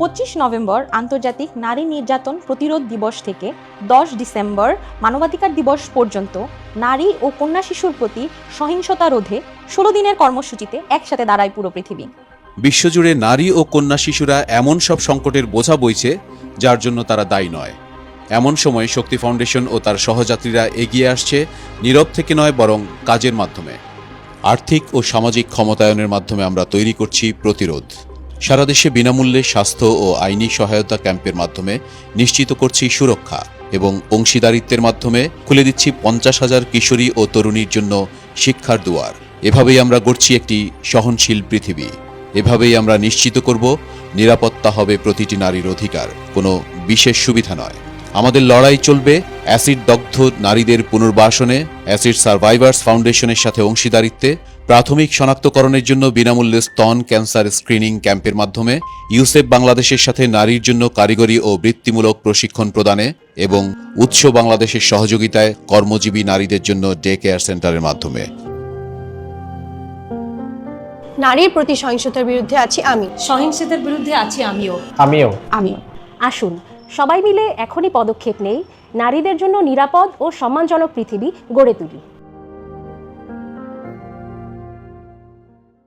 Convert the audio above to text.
পঁচিশ নভেম্বর আন্তর্জাতিক নারী নির্যাতন প্রতিরোধ দিবস থেকে দশ ডিসেম্বর মানবাধিকার দিবস পর্যন্ত নারী ও কন্যা শিশুর প্রতি সহিংসতা রোধে ষোলো দিনের কর্মসূচিতে একসাথে দাঁড়ায় পুরো পৃথিবী। বিশ্বজুড়ে নারী ও কন্যা শিশুরা এমন সব সংকটের বোঝা বইছে, যার জন্য তারা দায়ী নয়। এমন সময় শক্তি ফাউন্ডেশন ও তার সহযাত্রীরা এগিয়ে আসছে, নীরব থেকে নয় বরং কাজের মাধ্যমে। আর্থিক ও সামাজিক ক্ষমতায়নের মাধ্যমে আমরা তৈরি করছি প্রতিরোধ। সারা দেশে বিনামূল্যে স্বাস্থ্য ও আইনি সহায়তা ক্যাম্পের মাধ্যমে নিশ্চিত করছি সুরক্ষা এবং অংশীদারিত্বের মাধ্যমে খুলে দিচ্ছি পঞ্চাশ হাজার কিশোরী ও তরুণীর জন্য শিক্ষার দুয়ার। এভাবেই আমরা গড়ছি একটি সহনশীল পৃথিবী। এভাবেই আমরা নিশ্চিত করব, নিরাপত্তা হবে প্রতিটি নারীর অধিকার। কোনো বিশেষ সুবিধা নয়। আমাদের লড়াই চলবে অ্যাসিড দগ্ধ নারীদের পুনর্বাসনে অ্যাসিড সার্ভাইভার্স ফাউন্ডেশনের সাথে অংশীদারিত্বে প্রাথমিক শনাক্তকরণের জন্য বিনামূল্যে স্তন ক্যান্সার স্ক্রিনিং ক্যাম্পের মাধ্যমে ইউসেফ বাংলাদেশের সাথে নারীর জন্য কারিগরি ও বৃত্তিমূলক প্রশিক্ষণ প্রদানে এবং উৎস বাংলাদেশের সহযোগিতায় কর্মজীবী নারীদের জন্য ডে কেয়ার সেন্টারের মাধ্যমে। নারীর প্রতি সহিংসতার বিরুদ্ধে আছি আমি। সহিংসতার বিরুদ্ধে আছি আমিও। আমিও। আমিও। আসুন সবাই মিলে এখনই পদক্ষেপ নেই নারীদের জন্য নিরাপদ ও সম্মানজনক পৃথিবী গড়ে তুলি।